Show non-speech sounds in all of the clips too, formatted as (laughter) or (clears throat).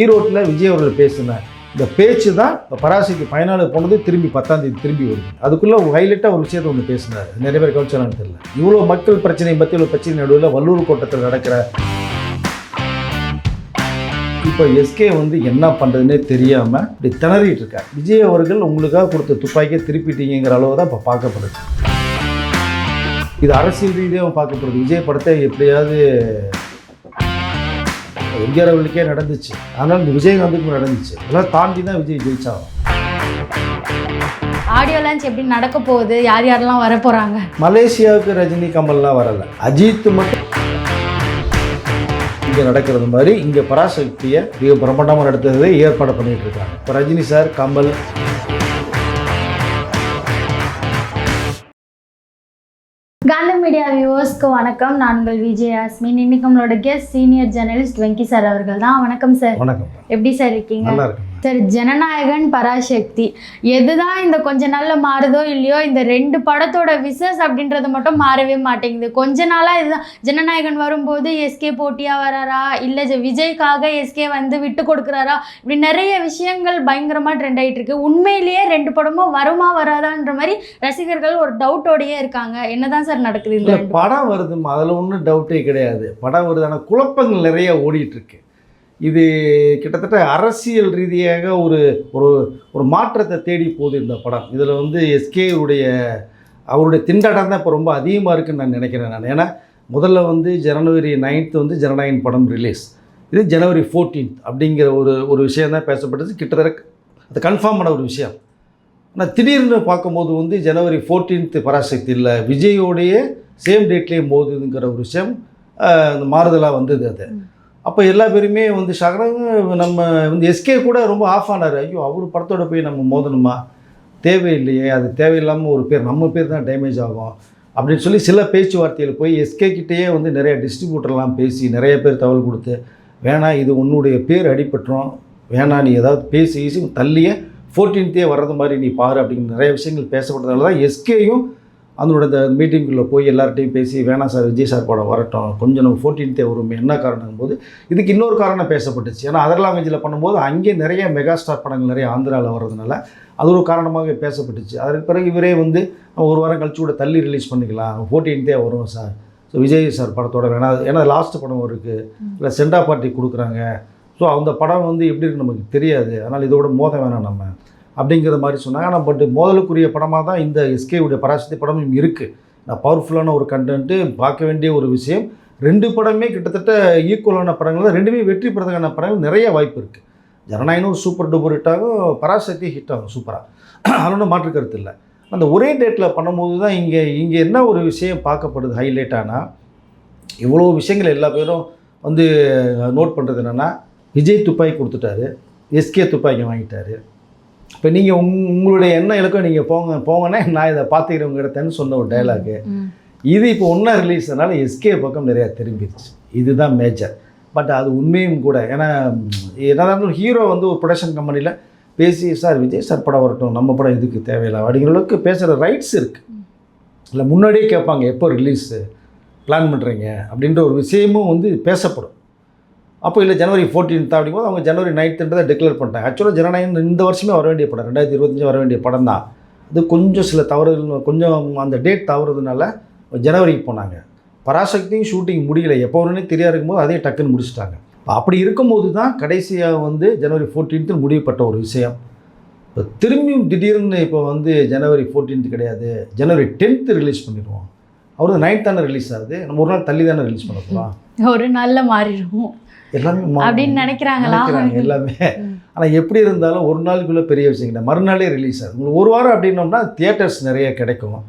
ஈரோட்டில் விஜய் அவர்கள் பேசினார் இந்த பேச்சு தான் இப்போ பராசக்தி பயனாளர் போனது திரும்பி பத்தாம் தேதி திரும்பி வருது. அதுக்குள்ளே ஹைலைட்டாக ஒரு விஷயத்தை ஒன்று பேசினார். நிறைய பேர் கவனிச்சாலும் தெரியல. இவ்வளோ மக்கள் பிரச்சனை பற்றி இவ்வளோ பிரச்சனை நடுவில் வல்லூர் கோட்டத்தில் நடக்கிற இப்போ எஸ்கே வந்து என்ன பண்ணுறதுனே தெரியாமல் இப்படி திணறிட்டு இருக்கார். விஜய் அவர்கள் உங்களுக்காக கொடுத்த துப்பாக்கியை திருப்பிட்டீங்கிற அளவு தான் இப்போ பார்க்கப்படுது. இது அரசியல் ரீதியாகவும் பார்க்கப்படுது. விஜய் படத்தை எப்படியாவது எம்ஜிஆர் அவர்களுக்கே நடந்துச்சு. ஆனால் இந்த விஜயகாந்துக்கும் நடந்துச்சு. இதெல்லாம் தாண்டி தான் விஜய் ஜெயிச்சாங்க. ஆடியோ லான்ச் எப்படி நடக்க போகுது? யார் யாரெல்லாம் வர போறாங்க மலேசியாவுக்கு ரஜினி கமல்லாம் வரல. அஜித் மட்டும். இங்கே நடக்கிறது மாதிரி இங்கே பராசக்தியை மிக பிரம்மாண்டமாக நடத்துறதை ஏற்பாடு பண்ணிட்டு இருக்காங்க. இப்போ ரஜினி சார் கமல் மீடியா வியூவர்ஸ்க்கு வணக்கம். நான் உங்கள் விஜய் யாஸ்மின். இன்னைக்கு நம்மளோட guest senior journalist Venky sir அவர்கள் தான் வணக்கம் சார் வணக்கம். எப்படி சார் இருக்கீங்க? நல்லா இருக்கு சார் ஜனநாயகன் பராசக்தி. எதுதான் இந்த கொஞ்ச நாள்ல மாறுதோ இல்லையோ இந்த ரெண்டு படத்தோட விசஸ் அப்படின்றது மட்டும் மாறவே மாட்டேங்குது. கொஞ்ச நாளா இதுதான் ஜனநாயகன் வரும்போது எஸ்கே போட்டியா வராரா? இல்ல விஜய்க்காக எஸ்கே வந்து விட்டு கொடுக்குறாரா? இப்படி நிறைய விஷயங்கள் பயங்கரமா ட்ரெண்ட் ஆயிட்டு இருக்கு. உண்மையிலேயே ரெண்டு படமும் வருமா வராதான்ற மாதிரி ரசிகர்கள் ஒரு டவுட்டோடயே இருக்காங்க. என்னதான் சார் நடக்குது இந்த படம் வருதுமா அதில் ஒன்றும் டவுட்டே கிடையாது. படம் வருது ஆனால் குழப்பங்கள் நிறைய ஓடிட்டு இருக்கு. இது கிட்டத்தட்ட அரசியல் ரீதியாக ஒரு ஒரு ஒரு மாற்றத்தை தேடி போகுது இந்த படம். இதில் வந்து எஸ்கேவுடைய அவருடைய திண்டாட்டம் தான் இப்போ ரொம்ப அதிகமாக இருக்குன்னு நான் நினைக்கிறேன் நான். ஏன்னா முதல்ல வந்து ஜனவரி நைன்த்து வந்து ஜனநாயகன் படம் ரிலீஸ் இது ஜனவரி 14th அப்படிங்கிற ஒரு ஒரு விஷயம் தான் பேசப்பட்டது. கிட்டத்தட்ட அது கன்ஃபார்ம் பண்ண ஒரு விஷயம். ஆனால் திடீர்னு பார்க்கும்போது வந்து ஜனவரி 14th பராசக்தி இல்லை விஜயோடைய சேம் டேட்லேயே போகுதுங்கிற ஒரு விஷயம் அந்த மாறுதலாக வந்தது அது. அப்போ எல்லா பேருமே வந்து சகரங்க நம்ம வந்து எஸ்கே கூட ரொம்ப ஆஃப் ஆனார். ஐயோ அவர் படத்தோட போய் நம்ம மோதணுமா? தேவையில்லையே அது தேவையில்லாமல் ஒரு பேர் நம்ம பேர் தான் டேமேஜ் ஆகும். அப்படின்னு சொல்லி சில பேச்சுவார்த்தையில் போய் எஸ்கே கிட்டேயே வந்து நிறைய டிஸ்ட்ரிபியூட்டர்லாம் பேசி நிறைய பேர் தகவல் கொடுத்து வேணாம் இது உன்னுடைய பேர் அடிபட்டுரும். வேணாம் நீ ஏதாவது பேசி ஈசி தள்ளியே ஃபோர்டீன்த்தே வர்றது மாதிரி நீ பாரு. அப்படின்னு நிறைய விஷயங்கள் பேசப்பட்டதால தான் எஸ்கேயும் அதனோட அந்த மீட்டிங்குள்ளே போய் எல்லார்ட்டையும் பேசி வேணாம் சார் விஜய் சார் படம் வரட்டும். கொஞ்சம் நம்ம ஃபோர்டீன்த்தே வருமே என்ன காரணம் போது இதுக்கு இன்னொரு காரணம் பேசப்பட்டுச்சு. ஏன்னா அதர் லாங்குவேஜில் பண்ணும்போது அங்கே நிறைய மெகா ஸ்டார் படங்கள் நிறைய ஆந்திராவில் வர்றதுனால அது ஒரு காரணமாக பேசப்பட்டுச்சு. அதற்கு பிறகு இவரே வந்து ஒரு வாரம் கழிச்சு கூட தள்ளி ரிலீஸ் பண்ணிக்கலாம். ஃபோர்டீன்த்தே வரும் சார். ஸோ விஜய் சார் படத்தோட வேணாம் ஏன்னா லாஸ்ட் படம் இருக்குது இல்லை சென்டா பார்ட்டி கொடுக்குறாங்க. ஸோ அந்த படம் வந்து எப்படி இருக்கு நமக்கு தெரியாது. அதனால் இதோட மோத வேணாம் நம்ம. அப்படிங்கிற மாதிரி சொன்னாங்க. ஆனால் பட் மோதலுக்குரிய படமாக தான் இந்த எஸ்கேவுடைய பராசக்தி படமும் இருக்குது நான் பவர்ஃபுல்லான ஒரு கண்டென்ட்டு பார்க்க வேண்டிய ஒரு விஷயம். ரெண்டு படமே கிட்டத்தட்ட ஈக்குவலான படங்கள் தான். ரெண்டுமே வெற்றி பெறதுக்கான படங்கள் நிறைய வாய்ப்பு இருக்குது ஜனநாயகம் சூப்பர் டூப்பர் ஹிட் ஆகும் பராசக்தி ஹிட் ஆகும் சூப்பராக அது மாற்று கருத்து இல்லை. அந்த ஒரே டேட்டில் பண்ணும்போது தான் இங்கே இங்கே என்ன ஒரு விஷயம் பார்க்கப்படுது ஹைலைட் ஆனால் இவ்வளோ விஷயங்கள் எல்லா பேரும் வந்து நோட் பண்ணுறது என்னென்னா விஜய் துப்பாக்கி கொடுத்துட்டாரு எஸ்கே துப்பாக்கி வாங்கிட்டாரு. இப்போ நீங்கள் உங் உங்களுடைய என்ன இலக்கம் நீங்கள் போங்க போங்கன்னா நான் இதை பார்த்துக்கிறேன் உங்கள்கிட்டன்னு சொன்ன ஒரு டைலாகு ம். இது இப்போ ஒன்றா ரிலீஸ் ஆனால எஸ்கே பக்கம் நிறையா திரும்பிடுச்சு இதுதான் மேஜர் பட் அது உண்மையும் கூட. ஏன்னா என்னதான் ஹீரோ வந்து ஒரு ப்ரொடக்ஷன் கம்பெனியில் பேசி சார் விஜய் சார் படம் வரட்டும். நம்ம படம் இதுக்கு தேவையில்லை? அப்படிங்கிற அளவுக்கு பேசுகிற ரைட்ஸ் இருக்குது இல்லை முன்னாடியே கேட்பாங்க எப்போ ரிலீஸு பிளான் பண்ணுறீங்க அப்படின்ற ஒரு விஷயமும் வந்து பேசப்படும். அப்போ இல்லை ஜனவரி 14th அப்படிங்கும்போது அவங்க ஜனவரி நைன்த்துன்றதை டிக்ளேர் பண்ணிட்டாங்க. ஆக்சுவலாக ஜனநாயகம் இந்த வருஷமே வர வேண்டிய படம் ரெண்டாயிரத்தி இருபத்தஞ்சு வர வேண்டிய படம் தான். அது கொஞ்சம் சில தவறுகள் கொஞ்சம் அந்த டேட் தவறுறதுனால ஜனவரிக்கு போனாங்க. பராசக்தியும் ஷூட்டிங் முடியல. எப்போ வரும்னே தெரியாது இருக்கும்போது அதையும் டக்குன்னு முடிச்சுட்டாங்க. இப்போ அப்படி இருக்கும்போது தான் கடைசியாக வந்து ஜனவரி 14th முடிவுப்பட்ட ஒரு விஷயம். இப்போ திரும்பியும் திடீர்னு இப்போ வந்து ஜனவரி 14th கிடையாது. ஜனவரி 10th ரிலீஸ் பண்ணிடுவோம். அவரு நைன்த் தானே ரிலீஸ் ஆகுது. நம்ம ஒரு நாள் தள்ளி தானே ரிலீஸ் பண்ண போகலாம் ஒரு நாளில் மாறிடும் எல்லாமே அப்படின்னு நினைக்கிறாங்களா? நினைக்கிறாங்க எல்லாமே. ஆனால் எப்படி இருந்தாலும் ஒரு நாளுக்குள்ளே பெரிய விஷயம் கிடையாது மறுநாளே ரிலீஸ் ஆகுது. உங்களுக்கு ஒரு வாரம் அப்படின்னோம்னா தியேட்டர்ஸ் நிறைய கிடைக்கும்.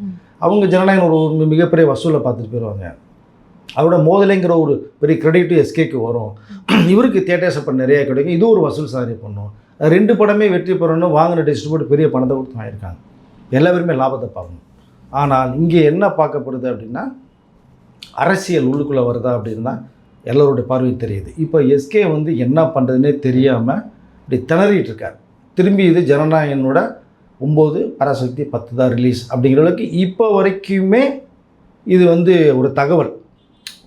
அவங்க ஜனநாயகம் ஒரு மிகப்பெரிய வசூலை பார்த்துட்டு போயிடுவாங்க அவரோட மோதலைங்கிற ஒரு பெரிய கிரெடிட்டும் எஸ்கேக்கு வரும். இவருக்கு தியேட்டர்ஸ் அப்போ நிறைய கிடைக்கும். இது ஒரு வசூல் சாதனை பண்ணும். ரெண்டு படமே வெற்றி பெறணும். வாங்கின டிஸ்ட்ரிபியூட் பெரிய பணத்தை கொடுத்து வாங்கியிருக்காங்க. எல்லா பேருமே லாபத்தை பார்க்கணும். ஆனால் இங்கே என்ன பார்க்கப்படுது அப்படின்னா அரசியல் உள்ளுக்குள்ளே வருதா அப்படின்னா எல்லோருடைய பார்வை தெரியுது. இப்போ எஸ்கே வந்து என்ன பண்ணுறதுனே தெரியாமல் இப்படி திணறிட்டு இருக்கார். திரும்பி இது ஜனநாயகனோட ஒம்பது பராசக்தி பத்து தான் ரிலீஸ் அப்படிங்கிற அளவுக்கு இப்போ வரைக்குமே இது வந்து ஒரு தகவல்.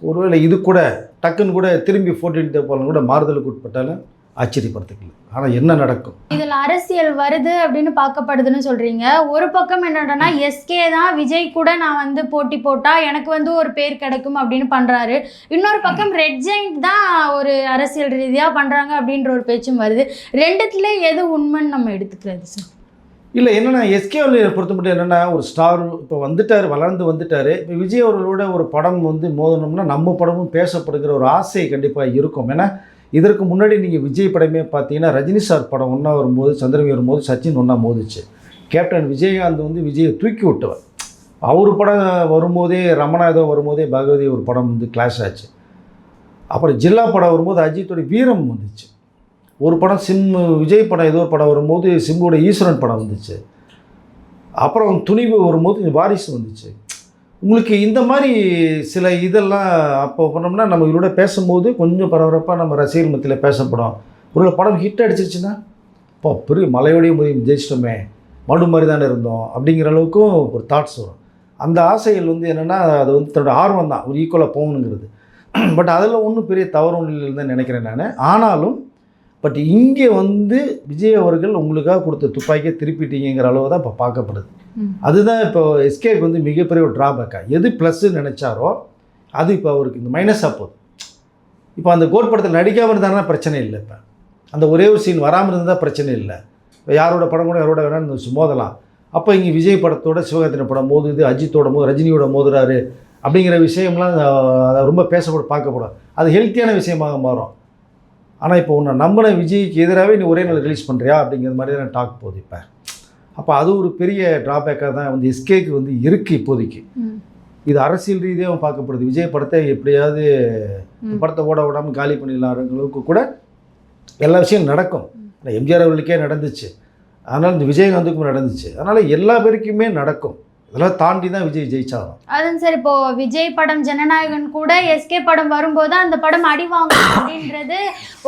ஒருவேளை இது கூட டக்குன்னு கூட திரும்பி ஃபோர்டீன் போலாம் கூட மாறுதலுக்கு உட்பட்டாலும் ஆச்சரியப்படுறதுக்கு ஆனால் என்ன நடக்கும்? இதுல அரசியல் வருது அப்படின்னு பார்க்கப்படுதுன்னு சொல்றீங்க. ஒரு பக்கம் என்னடனா எஸ்கே தான் விஜய் கூட நான் வந்து போட்டி போட்டா எனக்கு வந்து ஒரு பேர் கிடைக்கும் அப்படின்னு பண்றாரு. இன்னொரு பக்கம் ரெட் ஜெயிண்ட் தான் ஒரு அரசியல் ரீதியா பண்றாங்க அப்படின்ற ஒரு பேச்சும் வருது. ரெண்டுத்துல எது உண்மைன்னு நம்ம எடுத்துக்கிறது சார்? இல்லை என்னென்னா எஸ்கேவில் பொறுத்த மட்டும் என்னென்னா ஒரு ஸ்டார் இப்போ வந்துட்டார் வளர்ந்து வந்துட்டார். இப்போ விஜய் அவர்களோட ஒரு படம் வந்து மோதணும்னா நம்ம படமும் பேசப்படுகிற ஒரு ஆசை கண்டிப்பாக இருக்கும். ஏன்னா இதற்கு முன்னாடி நீங்கள் விஜய் படமே பார்த்தீங்கன்னா ரஜினி சார் படம் ஒன்றா வரும்போது சந்திரமி வரும்போது சச்சின் ஒன்றா மோதிச்சு. கேப்டன் விஜயகாந்த் வந்து விஜயை தூக்கி விட்டவர். அவர் படம் வரும்போதே ரமணா ஏதோ வரும்போதே பகவதி ஒரு படம் வந்து கிளாஷ் ஆச்சு. அப்புறம் ஜில்லா படம் வரும்போது அஜித்தோட வீரம் வந்துச்சு. ஒரு படம் சிம் விஜய் படம் ஏதோ ஒரு படம் வரும்போது சிம்புவோட ஈஸ்வரன் படம் வந்துச்சு. அப்புறம் துணிவு வரும்போது வாரிசு வந்துச்சு. உங்களுக்கு இந்த மாதிரி சில இதெல்லாம் அப்போ பண்ணோம்னா நம்ம இவரோட பேசும்போது கொஞ்சம் பரபரப்பாக நம்ம ரசிகர் மத்தியில் பேசப்படும். ஒரு படம் ஹிட் அடிச்சிருச்சுன்னா இப்போ பெரிய மலையோடைய முடியும் ஜெயிச்சிட்டோமே மடு மாதிரி தானே இருந்தோம் அப்படிங்கிற அளவுக்கும் ஒரு தாட்ஸ் வரும். அந்த ஆசைகள் வந்து என்னென்னா அது வந்து தன்னோட ஆர்வம் தான் ஒரு ஈக்குவலாக போகணுங்கிறது. பட் அதில் ஒன்றும் பெரிய தவறு ஒன்றும் இல்லைன்னு நினைக்கிறேன் நான். ஆனாலும் பட் இங்கே வந்து விஜய் அவர்கள் உங்களுக்காக கொடுத்த துப்பாக்கியை திருப்பிட்டீங்கிற அளவு தான் இப்போ பார்க்கப்படுது. அதுதான் இப்போ எஸ்கேக்கு வந்து மிகப்பெரிய ஒரு ட்ராபேக்காக எது ப்ளஸ்ஸு நினச்சாரோ அது இப்போ அவருக்கு இந்த மைனஸாக போகுது. இப்போ அந்த கோட் படத்தில் நடிக்காமல் இருந்தாங்கன்னா பிரச்சனை இல்லை இப்போ. அந்த ஒரே ஒரு சீன் வராமல் இருந்தால் பிரச்சனை இல்லை. இப்போ யாரோட படம் கூட யாரோட வேணாலும் மோதலாம் அப்போ இங்கே விஜய் படத்தோட சிவகார்த்தின படம் மோதுது அஜித்தோட மோது ரஜினியோட மோதுறாரு அப்படிங்கிற விஷயம்லாம் அதை ரொம்ப பேசப்பட பார்க்கப்படும். அது ஹெல்த்தியான விஷயமாக மாறும். ஆனால் இப்போ உன்னை நம்பின விஜய்க்கு எதிராகவே நீ ஒரே நாள் ரிலீஸ் பண்ணுறியா அப்படிங்கிற மாதிரி தான் டாக் போகுது இப்போ. அப்போ அது ஒரு பெரிய ட்ராபேக்காக தான் வந்து எஸ்கேக்கு வந்து இருக்குது இப்போதைக்கு. இது அரசியல் ரீதியாகவும் பார்க்கப்படுது. விஜய் படத்தை எப்படியாவது. படத்தை ஓட விடாமல் காலி பண்ணிடலாங்கிற அளவுக்கு கூட எல்லா விஷயம் நடக்கும். எம்ஜிஆர் அவர்களுக்கே நடந்துச்சு. அதனால் இந்த விஜயகாந்துக்கும் நடந்துச்சு. அதனால் எல்லா பேருக்குமே நடக்கும். இதெல்லாம் தாண்டி தான் விஜய் ஜெயிச்சாகும் அதுவும் சார் இப்போ விஜய் படம் ஜனநாயகன் கூட எஸ்கே படம் வரும்போது அந்த படம் அடி வாங்கும் அப்படின்றது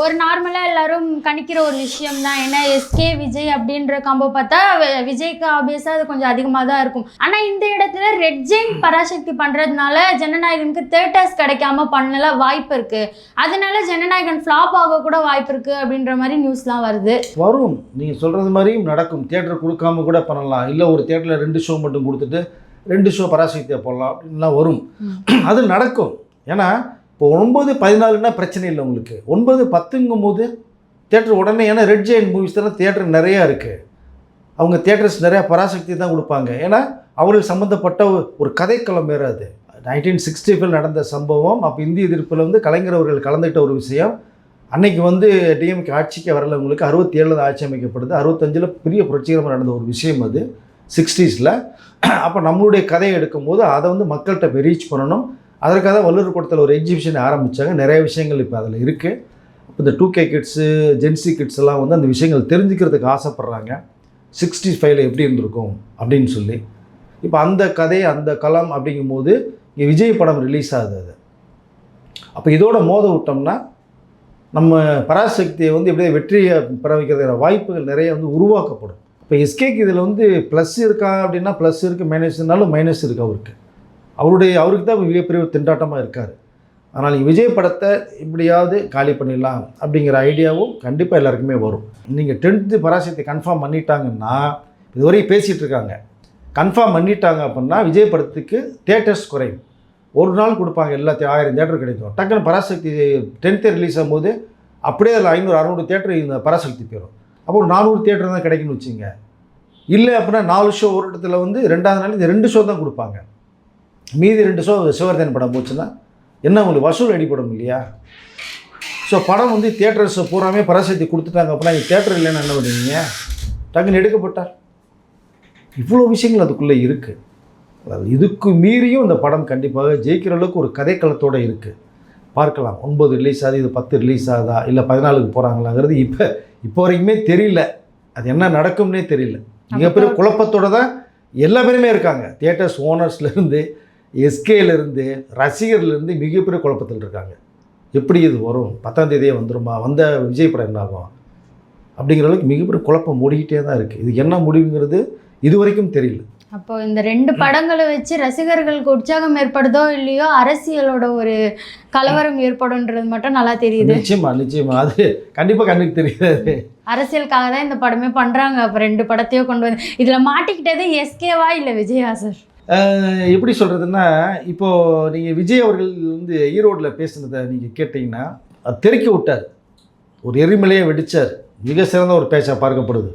ஒரு நார்மலா எல்லாரும் கணிக்கிற ஒரு விஷயம் தான். ஏன்னா எஸ்கே விஜய் அப்படின்ற காம்போ பார்த்தா விஜய்க்கு ஆப்வியஸா அது கொஞ்சம் அதிகமாக தான் இருக்கும். ஆனா இந்த இடத்துல ரெட் ஜெயின் பராசக்தி பண்றதுனால ஜனநாயகனுக்கு தேட்டர்ஸ் கிடைக்காம பண்ணல வாய்ப்பு இருக்கு. அதனால ஜனநாயகன் ஃப்ளாப் ஆக கூட வாய்ப்பு இருக்கு அப்படின்ற மாதிரி நியூஸ்லாம் வருது. வரும் நீங்கள் சொல்கிறது மாதிரியும் நடக்கும். தியேட்டர் கொடுக்காம கூட பண்ணலாம். இல்லை ஒரு தியேட்டரில் ரெண்டு ஷோ மட்டும் கொடுத்துட்டு ரெண்டு ஷோ பராசக்தியை போடலாம் அப்படின்லாம் வரும். அது நடக்கும். ஏன்னா இப்போ ஒன்பது பதினாலுன்னா பிரச்சனை இல்லை உங்களுக்கு. ஒன்பது பத்துங்கும் போது தேட்டர் உடனே ஏன்னா ரெட் ஜெயின் மூவிஸ் தான் தேட்டர் நிறையா இருக்குது அவங்க தேட்டர்ஸ் நிறையா பராசக்தி தான் கொடுப்பாங்க. ஏன்னா அவர்கள் சம்மந்தப்பட்ட ஒரு- கதைக்களம் வேறு அது. நைன்டீன் சிக்ஸ்டி நடந்த சம்பவம் அப்போ இந்திய எதிர்ப்பில் வந்து கலைஞர் அவர்கள் கலந்துக்கிட்ட ஒரு விஷயம். அன்னைக்கு வந்து டிஎம்கே ஆட்சிக்கு வரல உங்களுக்கு. அறுபத்தி ஏழில் ஆட்சி அமைக்கப்படுது. அறுபத்தஞ்சில் பெரிய புரட்சிகரமாக நடந்த ஒரு விஷயம் அது. சிக்ஸ்டீஸில் (clears throat) அப்போ நம்மளுடைய கதையை எடுக்கும்போது அதை வந்து மக்கள்கிட்ட போய் ரீச் பண்ணணும். அதற்காக தான் வல்லூர் கூட்டத்தில் ஒரு எக்ஸிபிஷன் ஆரம்பித்தாங்க நிறைய விஷயங்கள் இப்போ அதில் இருக்குது இப்போ இந்த two K kids gen Z kids எல்லாம் வந்து அந்த விஷயங்கள் தெரிஞ்சுக்கிறதுக்கு ஆசைப்பட்றாங்க. சிக்ஸ்டி ஃபைவ்ல எப்படி இருந்திருக்கும் அப்படின்னு சொல்லி. இப்போ அந்த கதை அந்த களம் அப்படிங்கும்போது இங்கே விஜய் படம் ரிலீஸ் ஆகுது அது. அப்போ இதோட மோத விட்டோம்னா நம்ம பராசக்தியை வந்து எப்படியே வெற்றியை பெற வைக்கிறதுக்கான வாய்ப்புகள் நிறைய வந்து உருவாக்கப்படும். இப்போ எஸ்கேக்கு இதில் வந்து ப்ளஸ் இருக்கா அப்படின்னா ப்ளஸ் இருக்குது மைனஸ்னாலும் மைனஸ் இருக்குது அவருக்கு. அவருடைய அவருக்கு தான் மிகப்பெரிய திண்டாட்டமாக இருக்கார். ஆனால் விஜய் படத்தை இப்படியாவது காலி பண்ணிடலாம் அப்படிங்கிற ஐடியாவும் கண்டிப்பாக எல்லாருக்குமே வரும். நீங்கள் டென்த்து பராசக்தி கன்ஃபார்ம் பண்ணிட்டாங்கன்னா இதுவரையும் பேசிகிட்டு இருக்காங்க. கன்ஃபார்ம் பண்ணிட்டாங்க அப்படின்னா விஜய் படத்துக்கு தேட்டர்ஸ் குறையும். ஒரு நாள் கொடுப்பாங்க எல்லாத்தையும் ஆயிரம் தேட்டர் கிடைக்கும். டக்குன்னு பராசக்தி டென்த்து ரிலீஸ் ஆகும்போது அப்படியே அதில் ஐநூறு அறநூறு தேட்டர் இந்த பராசக்தி போயிடும். அப்போ ஒரு நானூறு தேட்டர் தான் கிடைக்குன்னு வச்சுங்க. இல்லை அப்படின்னா நாலு ஷோ ஒரு இடத்துல வந்து ரெண்டாவது நாள் இந்த ரெண்டு ஷோ தான் கொடுப்பாங்க. மீதி ரெண்டு ஷோ சிவர்தன் படம் போச்சுன்னா என்ன உங்களுக்கு வசூல் அடிப்படும் இல்லையா? ஸோ படம் வந்து தேட்டர்ஸை பூராமே பராசக்தி கொடுத்துட்டாங்க அப்படின்னா நீங்கள் தேட்டர் இல்லைன்னு என்ன பண்ணுவீங்க? டக்குன்னு எடுக்கப்பட்டார். இவ்வளோ விஷயங்கள் அதுக்குள்ளே இருக்குது அதாவது இதுக்கு மீறியும் இந்த படம் கண்டிப்பாக ஜெயிக்கிற அளவுக்கு ஒரு கதைக்களத்தோடு இருக்குது பார்க்கலாம். ஒன்பது ரிலீஸ் ஆகுது இது பத்து ரிலீஸ் ஆகுதா? இல்லை பதினாலுக்கு போகிறாங்களாங்கிறது இப்போ இப்போ வரைக்குமே தெரியல. அது என்ன நடக்கும்னே தெரியல. மிகப்பெரிய குழப்பத்தோட தான் எல்லா பேருமே இருக்காங்க. தியேட்டர்ஸ் ஓனர்ஸ்லேருந்து எஸ்கேலேருந்து ரசிகர்லேருந்து மிகப்பெரிய குழப்பத்தில் இருக்காங்க. எப்படி இது வரும்? பத்தாம் தேதியே வந்துருமா? வந்த விஜய் படம் என்ன ஆகும் அப்படிங்கிற அளவுக்கு மிகப்பெரிய குழப்பம் மூடிக்கிட்டே தான் இருக்குது இது என்ன முடிவுங்கிறது இது வரைக்கும் தெரியல. அப்போ இந்த ரெண்டு படங்களை வச்சு ரசிகர்களுக்கு உற்சாகம் ஏற்படுதோ இல்லையோ அரசியலோட ஒரு கலவரம் ஏற்படும்ன்றது மட்டும் நல்லா தெரியுது. நிச்சயமா நிச்சயமா. அது கண்டிப்பா கண்ணுக்கு தெரியாது. அரசியலுக்காக தான் இந்த படமே பண்றாங்க. அப்ப ரெண்டு படத்தையும் கொண்டு வந்து இதுல மாட்டிக்கிட்டது எஸ்கேவா இல்ல விஜயா சார்? எப்படி சொல்கிறதுன்னா இப்போ நீங்கள் விஜய் அவர்கள் வந்து ஈரோட்டில் பேசுனதை நீங்கள் கேட்டிங்கன்னா அது தெறிக்க விட்டார். ஒரு எரிமலையை வெடிச்சார். மிக சிறந்த ஒரு பேச்சா பார்க்கப்படுது.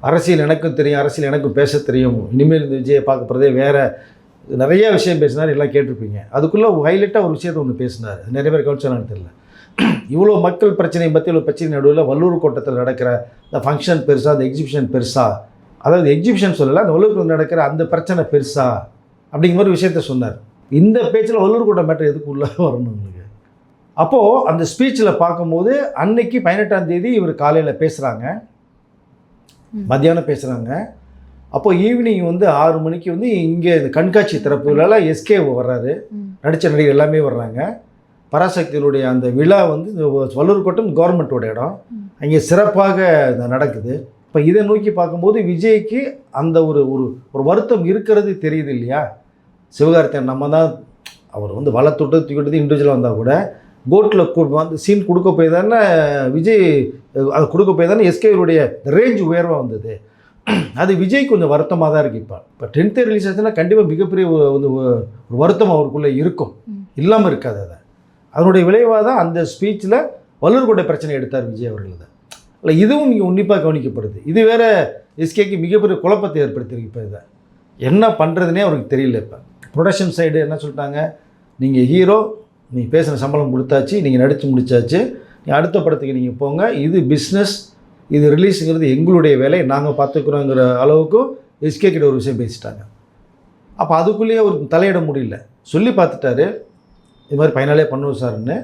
அரசியல் எனக்கும் தெரியும் அரசியல் எனக்கும் பேச தெரியும். இனிமேல் இந்த விஜயை பார்க்க போகிறதே வேறு நிறைய விஷயம் பேசினார் எல்லாம் கேட்டிருப்பீங்க. அதுக்குள்ளே ஹைலைட்டாக ஒரு விஷயத்தை ஒன்று பேசினார். நிறைய பேர் கவனிச்சானு தெரியல. (clears throat) இவ்வளோ மக்கள் பிரச்சனை பற்றி இவ்வளோ பிரச்சனை நடுவில் வல்லூர் கோட்டத்தில் நடக்கிற இந்த ஃபங்க்ஷன் பெருசாக அந்த எக்ஸிபிஷன் பெருசாக அதாவது எக்ஸிபிஷன் சொல்லலை அந்த வல்லூர் நடக்கிற அந்த பிரச்சனை பெருசா? அப்படிங்கிற மாதிரி விஷயத்த சொன்னார். இந்த பேச்சில் வல்லூர் கோட்டை மேட்டர் எதுக்கு உள்ளே வரணும் உங்களுக்கு? அப்போது அந்த ஸ்பீச்சில் பார்க்கும்போது அன்னைக்கு பதினெட்டாம் தேதி இவர் காலையில் பேசுகிறாங்க மத்தியானம் பேசுகிறாங்க அப்போ ஈவினிங் வந்து ஆறு மணிக்கு வந்து இங்கே இந்த கண்காட்சி திறப்புலாம் எஸ்கே வர்றாரு. நடித்த நடிகர் எல்லாமே வர்றாங்க. பராசக்தியினுடைய அந்த விழா வந்து இந்த வல்லூர் கோட்டம் கவர்மெண்ட்டோட இடம். அங்கே சிறப்பாக நடக்குது. இப்போ இதை நோக்கி பார்க்கும்போது விஜய்க்கு அந்த ஒரு ஒரு ஒரு வருத்தம் இருக்கிறது தெரியுது இல்லையா? சிவகார்த்தியன் நம்ம தான் அவர் வந்து வளர்த்துட்டு தூக்கிட்டு இண்டிவிஜுவலாக வந்தால் கூட கோட்டில் வந்து சீன் கொடுக்க போய் தானே விஜய் அது கொடுக்க போய் தானே எஸ்கேவருடைய ரேஞ்ச் உயர்வாக வந்தது. அது விஜய் கொஞ்சம் வருத்தமாக தான் இருக்குது இப்போ. இப்போ டென்த்து ரிலீஸ் ஆச்சுன்னா கண்டிப்பாக மிகப்பெரிய வந்து ஒரு வருத்தம் அவருக்குள்ளே இருக்கும். இல்லாமல் இருக்காது அதை. அதனுடைய விளைவாக தான் அந்த ஸ்பீச்சில் வல்லூர்கோட்டை பிரச்சனை எடுத்தார் விஜய் அவர்கள் அதை. இல்லை இதுவும் இங்கே உன்னிப்பாக கவனிக்கப்படுது. இது வேற எஸ்கேக்கு மிகப்பெரிய குழப்பத்தை ஏற்படுத்தியிருக்கு இப்போ இதை. என்ன பண்ணுறதுனே அவருக்கு தெரியல இப்போ. ப்ரொடக்ஷன் சைடு என்ன சொல்லிட்டாங்க? நீங்கள் ஹீரோ நீ பேசின சம்பளம் கொடுத்தாச்சு நீங்கள் நடித்து முடிச்சாச்சு. நீ அடுத்த படத்துக்கு நீங்கள் போங்க. இது பிஸ்னஸ் இது ரிலீஸுங்கிறது எங்களுடைய வேலை. நாங்கள் பார்த்துக்குறோங்கிற அளவுக்கும் எஸ்கே கிட்ட ஒரு விஷயம் பேசிட்டாங்க. அப்போ அதுக்குள்ளேயே ஒரு தலையிட முடியல. சொல்லி பார்த்துட்டாரு. இது மாதிரி ஃபைனலே பண்ணுவோம் சார்னு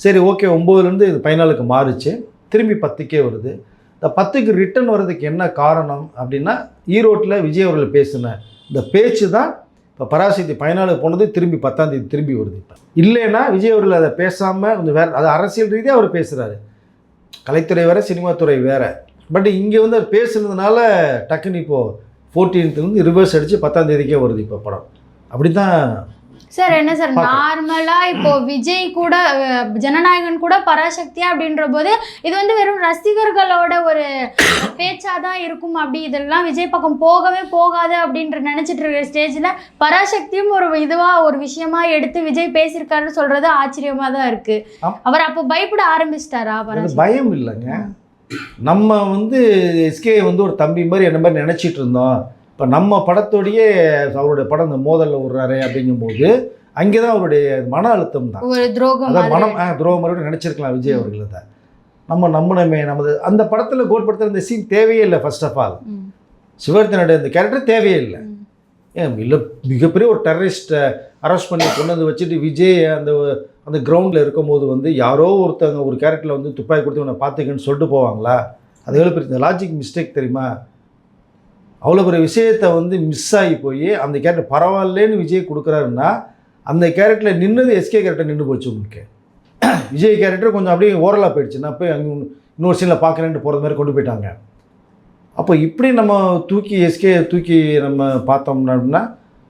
சரி ஓகே ஒம்போதுலேருந்து இது ஃபைனலுக்கு மாறுச்சு. திரும்பி பத்துக்கே வருது. இந்த பத்துக்கு ரிட்டர்ன் வர்றதுக்கு என்ன காரணம் அப்படின்னா ஈரோட்டில் விஜய் அவர்கள் பேசின இந்த பேச்சு தான் இப்போ பராசக்தி ஃபைனலுக்கு போனது திரும்பி பத்தாந்தேதி திரும்பி வருது இப்போ. இல்லைன்னா விஜய் அவர்கள் அதை பேசாமல் கொஞ்சம் வேறு அது அரசியல் ரீதியாக அவர் பேசுகிறாரு கலைத்துறை வேறு சினிமாத்துறை வேறு. பட் இங்கே வந்து அவர் பேசுனதுனால டக்குன்னு இப்போது ஃபோர்டீன்த்துலேருந்து ரிவர்ஸ் அடித்து பத்தாம் தேதிக்கே வருது இப்போ படம். அப்படி தான் சார் என்ன சார். நார்மலா இப்போ விஜய் கூட ஜனநாயகன் கூட பராசக்தியா அப்படின்ற போது இது வந்து வெறும் ரசிகர்களோட ஒரு பேச்சா தான் இருக்கும் அப்படி இதெல்லாம் விஜய் பக்கம் போகவே போகாது அப்படின்ற நினைச்சிட்டு இருக்கிற ஸ்டேஜ்ல பராசக்தியும் ஒரு இதுவா ஒரு விஷயமா எடுத்து விஜய் பேசியிருக்காருன்னு சொல்றது ஆச்சரியமா தான் இருக்கு. அவர் அப்போ பயப்பட ஆரம்பிச்சிட்டாரா பயம் இல்லைங்க நம்ம வந்து எஸ்கே வந்து ஒரு தம்பி மாதிரி என்ன மாதிரி நினச்சிட்டு இருந்தோம் இப்போ நம்ம படத்தோடையே அவருடைய படம் இந்த மோதலில் விடுறாரு அப்படிங்கும்போது அங்கே தான் அவருடைய மன அழுத்தம் தான். ஒரு துரோகம். மனம் துரோகம் மாதிரி நினச்சிருக்கலாம் விஜய் அவர்கள் அதை. நம்ம நம்பினமே நமது அந்த படத்தில் கோட் படத்தில் இந்த சீன் தேவையே இல்லை ஃபர்ஸ்ட் ஆஃப் ஆல் ம், சிவகார்த்தியனுடைய இந்த கேரக்டர் தேவையே இல்லை. ஏன் இல்லை மிகப்பெரிய ஒரு டெரரிஸ்ட்டை அரெஸ்ட் பண்ணி கொண்டு வந்து வச்சுட்டு விஜய் அந்த அந்த கிரவுண்டில் இருக்கும்போது வந்து யாரோ ஒருத்தவங்க ஒரு கேரக்டரில் வந்து துப்பாக்கி கொடுத்து உன்னை பார்த்துக்கன்னு சொல்லிட்டு போவாங்களா? அது எவ்வளோ பெரிய லாஜிக் மிஸ்டேக் தெரியுமா? அவ்வளோ பெரிய விஷயத்தை வந்து மிஸ் ஆகி போய் அந்த கேரக்டர் பரவாயில்லேன்னு விஜய் கொடுக்குறாருன்னா அந்த கேரக்டரில் நின்றுது எஸ்கே கேரக்டர் நின்று போச்சு உங்களுக்கு (clears throat) விஜய் கேரக்டர் கொஞ்சம் அப்படியே ஓரலாக போயிடுச்சு நான் போய் அங்கே இன்னொரு சீனில் பார்க்குறேன்ட்டு போகிறது மாதிரி கொண்டு போயிட்டாங்க. அப்போ இப்படி நம்ம தூக்கி எஸ்கே தூக்கி நம்ம பார்த்தோம்னா அப்படின்னா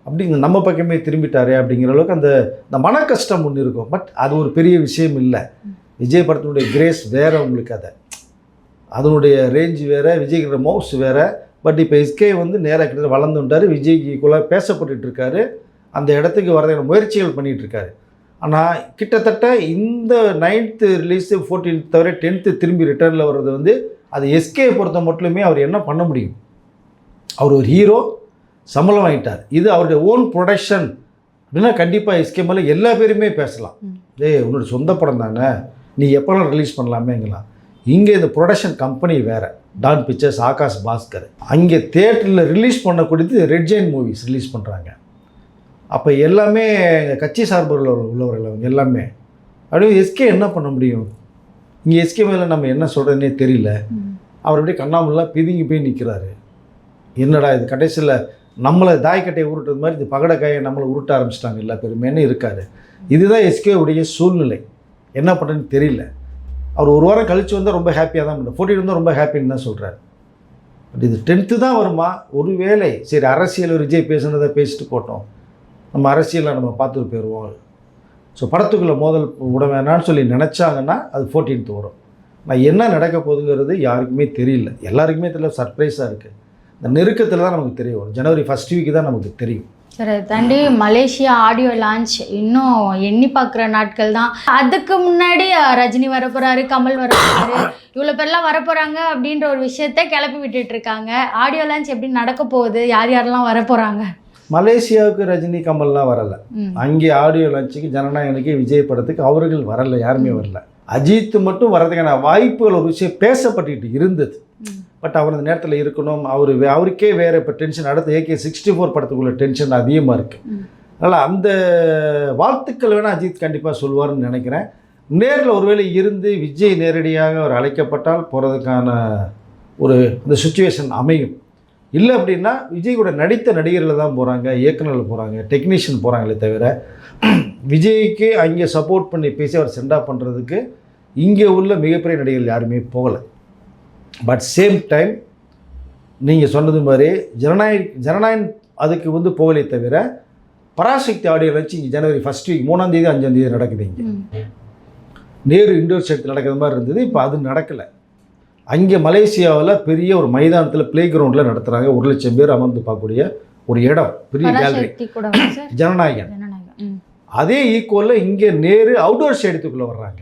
அப்படி இந்த நம்ம பக்கமே திரும்பிட்டாரே அப்படிங்கிற அளவுக்கு அந்த இந்த மன கஷ்டம் ஒன்று இருக்கும். பட் அது ஒரு பெரிய விஷயம் இல்லை. விஜய் படத்தினுடைய கிரேஸ் வேறு உங்களுக்கு அதை. அதனுடைய ரேஞ்சு வேறு விஜய்கிற மவுஸ் வேறு பட் இப்போ எஸ்கே வந்து நேராக கிட்ட வளர்ந்து விட்டார் விஜய்க்குள்ளே பேசப்பட்டுட்டு இருக்காரு அந்த இடத்துக்கு வரதுக்கான முயற்சிகள் பண்ணிட்டு இருக்காரு ஆனால் கிட்டத்தட்ட இந்த நைன்த்து ரிலீஸு ஃபோர்டீன்த் தவிர டென்த்து திரும்பி ரிட்டர்னில் வர்றது வந்து அது எஸ்கே பொறுத்த மட்டுமே அவர் என்ன பண்ண முடியும்? அவர் ஒரு ஹீரோ சம்பளம் வாங்கிட்டார் இது அவருடைய ஓன் ப்ரொடக்ஷன் அப்படின்னா கண்டிப்பாக எஸ்கே மேலே எல்லா பேருமே பேசலாம். டேய் உன்னோட சொந்த படம் தானே? நீ எப்போலாம் ரிலீஸ் பண்ணலாமேங்கலாம். இங்கே இந்த ப்ரொடக்ஷன் கம்பெனி வேறு. டான் பிக்சர்ஸ் ஆகாஷ் பாஸ்கர் அங்கே தேட்டரில் ரிலீஸ் பண்ணக்கூடியது ரெட் ஜெயின் மூவிஸ் ரிலீஸ் பண்ணுறாங்க அப்போ எல்லாமே எங்கள் கட்சி சார்பில் உள்ளவர்கள் அவங்க எல்லாமே. அப்படியே எஸ்கே என்ன பண்ண முடியும்? இங்கே எஸ்கே மேலே நம்ம என்ன சொல்கிறதுனே தெரியல. அவர் அப்படியே கண்ணாமலாம் பிதுங்கி போய் நிற்கிறாரு என்னடா இது கடைசியில் நம்மளை தாய்க்கட்டையை உருட்டுறது மாதிரி இந்த பகடக்காயை நம்மளை உருட்ட ஆரம்பிச்சிட்டாங்க எல்லா பேருமேன்னு இருக்காரு? இதுதான் எஸ்கே உடைய சூழ்நிலை. என்ன பண்ணுறதுன்னு தெரியல. அவர் ஒரு வாரம் கழிச்சு வந்தால் ரொம்ப ஹாப்பியாக தான் பண்ணுறார் ஃபோர்ட்டின் வந்தால் ரொம்ப ஹாப்பின்னு தான் சொல்கிறார் பட் இது டென்த்து தான் வருமா? ஒரு வேளை சரி அரசியல் விஜய் பேசுனதை பேசிட்டு போட்டோம். நம்ம அரசியலில் நம்ம பார்த்துட்டு போயிடுவோம் ஸோ படத்துக்குள்ளே மோதல் விட வேணாம்னு சொல்லி நினச்சாங்கன்னா அது ஃபோர்டீன்த் வரும். நான் என்ன நடக்க போகுதுங்கிறது யாருக்குமே தெரியல. எல்லாருக்குமே தெரியல சர்ப்ரைஸாக இருக்குது இந்த நெருக்கத்தில் தான் நமக்கு தெரிய வரும். ஜனவரி ஃபஸ்ட் வீக்கு தான் நமக்கு தெரியும். சார் தாண்டி மலேசியா ஆடியோ லான்ச் இன்னும் எண்ணி பார்க்குற நாட்கள் தான். அதுக்கு முன்னாடி ரஜினி வரப்போறாரு கமல் வரப்போறாரு இவ்வளோ பேர்லாம் வரப்போறாங்க அப்படின்ற ஒரு விஷயத்த கிளப்பி விட்டுட்டு இருக்காங்க. ஆடியோ லான்ச் எப்படி நடக்க போகுது? யார் யாரெல்லாம் வரப்போறாங்க? மலேசியாவுக்கு ரஜினி கமல்லாம் வரலை. அங்கே ஆடியோ லான்ச்சுக்கு ஜனநாயகனுக்கு விஜய் படத்துக்கு அவர்கள் வரல யாருமே வரல. அஜித் மட்டும் வர்றதுக்கான வாய்ப்புகள் ஒரு விஷயம் பேசப்பட்டுக்கிட்டு இருந்தது. பட் அவர் அந்த நேரத்தில் இருக்கணும். அவர் அவருக்கே வேறு இப்போ டென்ஷன் அடுத்து ஏகே சிக்ஸ்டி ஃபோர் படத்துக்குள்ள டென்ஷன் அதிகமாக இருக்குது அதனால் அந்த வாழ்த்துக்கள் வேணால் அஜித் கண்டிப்பாக சொல்லுவார்னு நினைக்கிறேன். நேரில் ஒருவேளை இருந்து விஜய் நேரடியாக அவர் அழைக்கப்பட்டால் போகிறதுக்கான ஒரு இந்த சுச்சுவேஷன் அமையும். இல்லை அப்படின்னா விஜய் கூட நடித்த நடிகர்கள் தான் போகிறாங்க இயக்குநர்கள் போகிறாங்க டெக்னீஷியன் போகிறாங்களே தவிர விஜய்க்கு அங்கே சப்போர்ட் பண்ணி பேசி அவர் சென்டா பண்ணுறதுக்கு இங்கே உள்ள மிகப்பெரிய நடிகர்கள் யாருமே போகலை. பட் சேம் டைம் நீங்கள் சொன்னது மாதிரி ஜனநாயக ஜனநாயகம் அதுக்கு வந்து போகலை தவிர பராசக்தி ஆடியோ வச்சு இங்கே ஜனவரி ஃபஸ்ட் வீக் மூணாம் தேதி அஞ்சாம் தேதி நடக்குது இங்கே. நேரு இண்டோர் ஸ்டேட் நடக்கிற மாதிரி இருந்தது இப்போ அது நடக்கலை. அங்கே மலேசியாவில் பெரிய ஒரு மைதானத்தில் ப்ளே கிரவுண்டில் நடத்துகிறாங்க ஒரு லட்சம் பேர் அமர்ந்து பார்க்கக்கூடிய ஒரு இடம் பெரிய கேலரி ஜனநாயகன். அதே ஈக்குவலில் இங்கே நேரு அவுட்டோர் ஸ்டேடியத்துக்குள்ளே வர்றாங்க.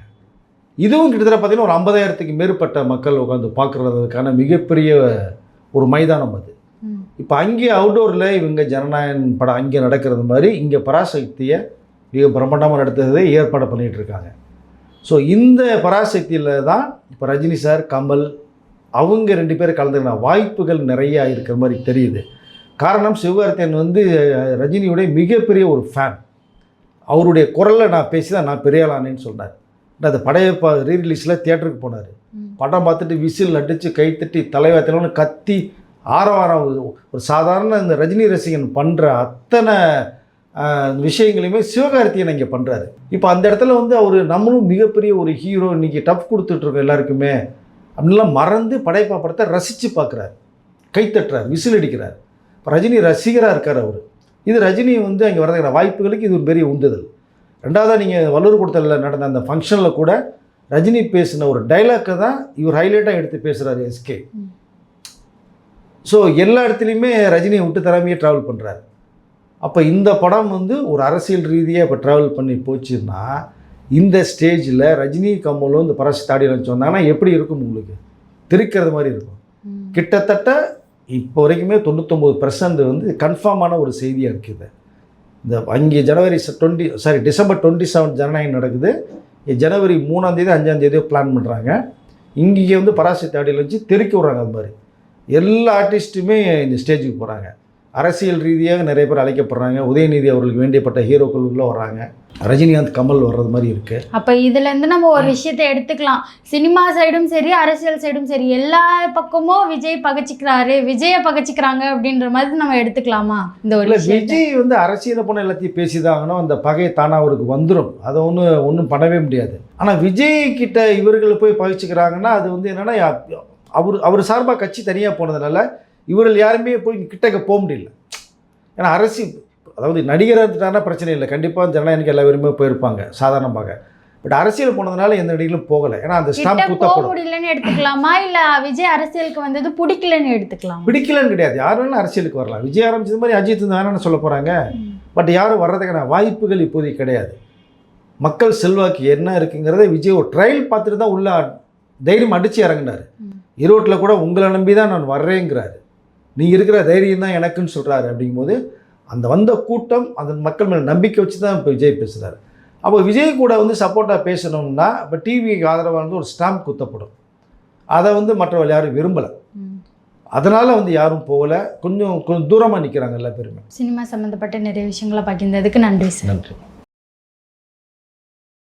இதுவும் கிட்டத்தட்ட பார்த்தீங்கன்னா ஒரு ஐம்பதாயிரத்துக்கு மேற்பட்ட மக்கள் உட்காந்து பார்க்குறதுக்கான மிகப்பெரிய ஒரு மைதானம் அது. இப்போ அங்கே அவுட்டோரில் இவங்க ஜனநாயகன் படம் அங்கே நடக்கிறது மாதிரி இங்கே பராசக்தியை மிக பிரம்மாண்டமாக நடத்துறதை ஏற்பாடு பண்ணிகிட்டு இருக்காங்க. ஸோ இந்த பராசக்தியில் தான் இப்போ ரஜினி சார் கமல் அவங்க ரெண்டு பேரும் கலந்துக்கின வாய்ப்புகள் நிறையா இருக்கிற மாதிரி தெரியுது. காரணம் சிவகார்த்தியன் வந்து ரஜினியுடைய மிகப்பெரிய ஒரு ஃபேன் அவருடைய குரலை நான் பேசி தான் நான் பெரிய ஆளானேன்னு சொன்னார். அந்த படையப்பா ரீ ரிலீஸில் தியேட்டருக்கு போனார். படம் பார்த்துட்டு விசில் அடித்து கைத்தட்டி தலைவாத்திலன்னு கத்தி ஆரவாரம் ஒரு- ஒரு சாதாரண இந்த ரஜினி ரசிகன் பண்ணுற அத்தனை விஷயங்களையுமே சிவகார்த்தியன் இங்கே பண்ணுறாரு இப்போ அந்த இடத்துல வந்து அவர் நம்மளும் மிகப்பெரிய ஒரு ஹீரோ இன்னைக்கு டஃப் கொடுத்துட்ருக்கோம் எல்லாருக்குமே அப்படின்லாம் மறந்து படைப்பா படத்தை ரசித்து பார்க்குறாரு கைத்தட்டுறார் விசில் அடிக்கிறார். ரஜினி ரசிகராக இருக்கார் அவர். இது ரஜினி வந்து அங்கே வரதுக்கான வாய்ப்புகளுக்கு இது ஒரு பெரிய உந்துதல். ரெண்டாவதாக நீங்கள் வல்லூர் கூடத்தில் நடந்த அந்த ஃபங்க்ஷனில் கூட ரஜினி பேசின ஒரு டைலாக்கை தான் இவர் ஹைலைட்டாக எடுத்து பேசுகிறாரு எஸ்கே. ஸோ எல்லா இடத்துலையுமே ரஜினியை விட்டு தராமையே ட்ராவல் பண்ணுறாரு அப்போ இந்த படம் வந்து ஒரு அரசியல் ரீதியாக இப்போ ட்ராவல் பண்ணி போச்சுன்னா இந்த ஸ்டேஜில் ரஜினி கமலும் இந்த பரசு தாடியில் சொன்னாங்கன்னா எப்படி இருக்கும் உங்களுக்கு? தெரிக்கிறது மாதிரி இருக்கும். கிட்டத்தட்ட இப்போ வரைக்குமே தொண்ணூத்தொம்பது பர்சன்ட் வந்து கன்ஃபார்மான ஒரு செய்தியாக இருக்குது இந்த அங்கே January twenty sorry December twenty seven ஜனநாயகம் நடக்குது. ஜனவரி மூணாம் தேதி அஞ்சாம் தேதியோ பிளான் பண்ணுறாங்க இங்கே வந்து பராசக்தி ஆடியில் வச்சு தெருக்கி விட்றாங்க அது மாதிரி. எல்லா ஆர்டிஸ்ட்டுமே இந்த ஸ்டேஜுக்கு போகிறாங்க அரசியல் ரீதியாக நிறைய பேர் அழைக்கப்படுறாங்க. உதயநிதி அவர்களுக்கு வேண்டியப்பட்ட ஹீரோக்கள் உள்ள வர்றாங்க. ரஜினிகாந்த் கமல் வர்றது மாதிரி இருக்குது அப்ப இதுல இருந்து நம்ம ஒரு விஷயத்தை எடுத்துக்கலாம். சினிமா சைடும் சரி அரசியல் சைடும் சரி எல்லா பக்கமும் விஜய் பகச்சிக்கிறாரு. விஜய பகச்சிக்கிறாங்க அப்படின்ற மாதிரி நம்ம எடுத்துக்கலாமா? இந்த ஒரு விஜய் வந்து அரசியலை போன எல்லாத்தையும் பேசிதாகணும். அந்த பகை தானாக அவருக்கு வந்துடும் அதை ஒன்றும் ஒன்றும் பண்ணவே முடியாது. ஆனால் விஜய் கிட்ட இவர்கள் போய் பகிச்சுக்கிறாங்கன்னா அது வந்து என்னென்னா அவர் அவர் சார்பாக கட்சி தனியாக போனதுனால இவர்கள் யாருமே போய் கிட்டக்க போக முடியல. ஏன்னா அரசியல் அதாவது நடிகராக இருந்துட்டாங்கன்னா பிரச்சனை இல்லை. கண்டிப்பாக ஜனநாயகனுக்கு எல்லா பேருமே போயிருப்பாங்க சாதாரணமாக. பட் அரசியல் போனதுனால எந்த நடிகர்களும் போகலை. ஏன்னா அந்த ஸ்டாம்ப் குத்தப்படும் முடியலன்னு எடுத்துக்கலாமா? இல்ல விஜய் அரசியலுக்கு வந்தது பிடிக்கலன்னு எடுத்துக்கலாம்? பிடிக்கலன்னு கிடையாது. யார் வேணாலும் அரசியலுக்கு வரலாம். விஜய் ஆரம்பிச்சது மாதிரி அஜித் வேணாம்னு சொல்ல போகிறாங்க பட் யாரும் வர்றதுக்கான வாய்ப்புகள் இப்போதைக்கு கிடையாது. மக்கள் செல்வாக்கு என்ன இருக்குங்கிறத விஜய் ஒரு ட்ரையல் பார்த்துட்டு தான் உள்ள தைரியம் அடித்து இறங்குனாரு. ஈரோட்டில் கூட உங்களை நம்பி தான் நான் வர்றேங்கிறாரு. நீங்கள் இருக்கிற தைரியம் தான் எனக்குன்னு சொல்கிறாரு அப்படிங்கும்போது அந்த வந்த கூட்டம் அந்த மக்கள் மேலே நம்பிக்கை வச்சு தான் இப்போ விஜய் பேசுகிறாரு அப்போ விஜய் கூட வந்து சப்போர்ட்டாக பேசணும்னா இப்போ டிவிக்கு ஆதரவாக வந்து ஒரு ஸ்டாம்ப் குத்தப்படும். அதை வந்து மற்றவர்கள் யாரும் விரும்பலை. அதனால் வந்து யாரும் போகலை. கொஞ்சம் கொஞ்சம் தூரமாக நிற்கிறாங்க எல்லா பேருமே. சினிமா சம்மந்தப்பட்ட நிறைய விஷயங்களை பகிர்ந்ததுக்கு நன்றி சார். நன்றி.